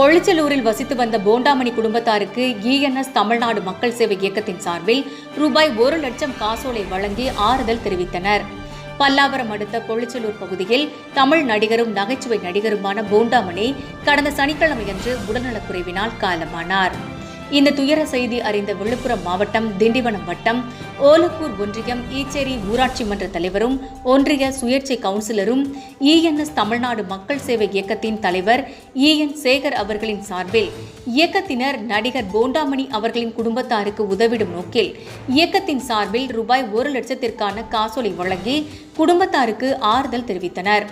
பொள்ளிச்சலூரில் வசித்து வந்த போண்டாமணி குடும்பத்தாருக்கு இஎன்எஸ் தமிழ்நாடு மக்கள் சேவை இயக்கத்தின் சார்பில் ரூபாய் ஒரு லட்சம் காசோலை வழங்கி ஆறுதல் தெரிவித்தனர். பல்லாவரம் அடுத்த பொள்ளிச்சலூர் பகுதியில் தமிழ் நடிகரும் நகைச்சுவை நடிகருமான போண்டாமணி கடந்த சனிக்கிழமையன்று உடல்நலக்குறைவினால் காலமானார். இந்த துயர செய்தி அறிந்த விழுப்புரம் மாவட்டம் திண்டிவனம் வட்டம் ஓலப்பூர் ஒன்றியம் ஈச்சேரி ஊராட்சி மன்ற தலைவரும் ஒன்றிய சுயேட்சை கவுன்சிலரும் இஎன்எஸ் தமிழ்நாடு மக்கள் சேவை இயக்கத்தின் தலைவர் இஎன் சேகர் அவர்களின் சார்பில் இயக்கத்தினர் நடிகர் போண்டாமணி அவர்களின் குடும்பத்தாருக்கு உதவிடும் நோக்கில் இயக்கத்தின் சார்பில் ரூபாய் ஒரு லட்சத்திற்கான காசோலை வழங்கி குடும்பத்தாருக்கு ஆறுதல் தெரிவித்தனர்.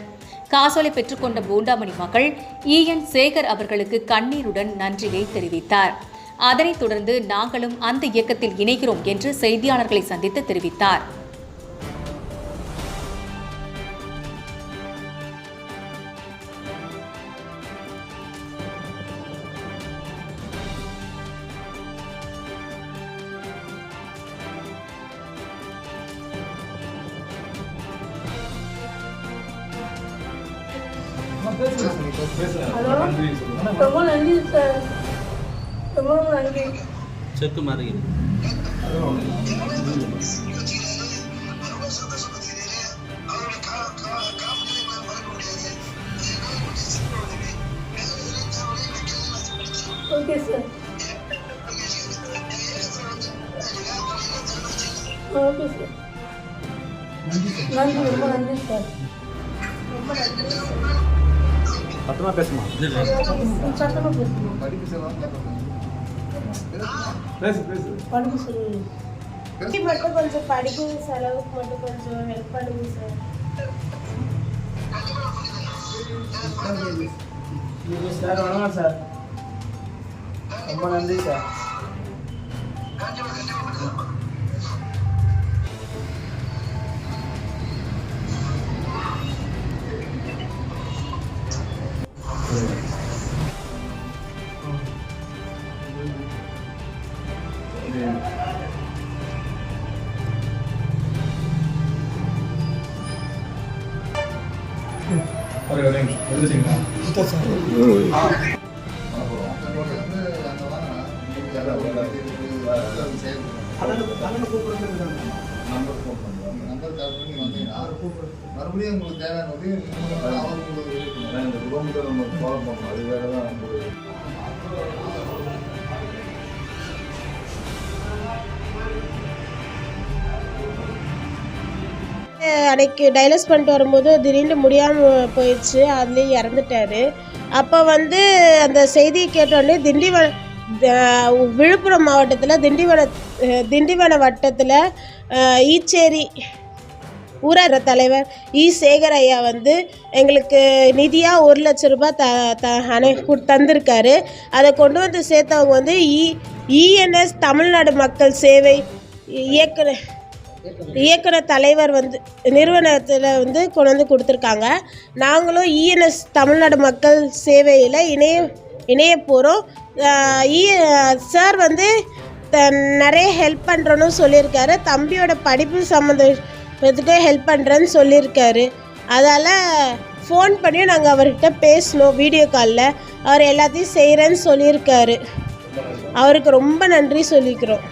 காசோலை பெற்றுக்கொண்ட போண்டாமணி மகள் இஎன் சேகர் அவர்களுக்கு கண்ணீருடன் நன்றியை தெரிவித்தார். அதனைத் தொடர்ந்து நாங்களும் அந்த இயக்கத்தில் இணைகிறோம் என்று செய்தியாளர்களை சந்தித்து தெரிவித்தார். ஹலோ. ரொம்ப நன்றி சார். செக்கு மாதிரி. ஓகே சார் ஓகே சார் நன்றி ரொம்ப நன்றி சார் ரொம்ப நன்றி சார் சத்தமாக பேசுமா சத்தமாக பேசணும் பேசு பேசு படிப்பு சொல்லுங்க இது மட்டும் கொஞ்சம் படிப்பு செலவுக்கு மட்டும் கொஞ்சம் Help பண்ணுங்க சார் சார் வணக்கம் சார் ரொம்ப நன்றி சார் மறுபடியும் உங்களுக்கு தேவையான உதவி நீங்களும் அவருக்கு உதவி இருக்கணும். இந்த கிலோமீட்டர் நம்ம ஃபாலோ பண்ணணும் அது வேறு தான் உங்களுக்கு அன்னைக்கு டைலஸ் பண்ணிட்டு வரும்போது திடீர்னு முடியாமல் போயிடுச்சு அதுலேயும் இறந்துட்டாரு. அப்போ வந்து அந்த செய்தியை கேட்டோடனே திண்டிவன விழுப்புரம் மாவட்டத்தில் திண்டிவன திண்டிவன வட்டத்தில் ஈச்சேரி ஊரார தலைவர் இ. சேகர் ஐயா வந்து எங்களுக்கு நிதியாக ஒரு லட்ச ரூபாய் த த அணை தந்திருக்காரு. அதை கொண்டு வந்து சேர்த்தவங்க வந்து இ இஎன்எஸ் தமிழ்நாடு மக்கள் சேவை இயக்குனர் இயக்குன தலைவர் வந்து நிறுவனத்தில் வந்து கொண்டு வந்து கொடுத்துருக்காங்க. நாங்களும் இஎன்எஸ் தமிழ்நாடு மக்கள் சேவையில் இணைய இணைய போகிறோம் இ சார் வந்து நிறைய ஹெல்ப் பண்ணுறோன்னு சொல்லியிருக்காரு. தம்பியோட படிப்பு சம்மந்தத்துக்கு ஹெல்ப் பண்ணுறேன்னு சொல்லியிருக்காரு. அதால் ஃபோன் பண்ணி நாங்கள் அவர்கிட்ட பேசினோம் வீடியோ காலில் அவர் எல்லாத்தையும் செய்கிறேன்னு சொல்லியிருக்காரு. அவருக்கு ரொம்ப நன்றி சொல்லிக்கிறோம்.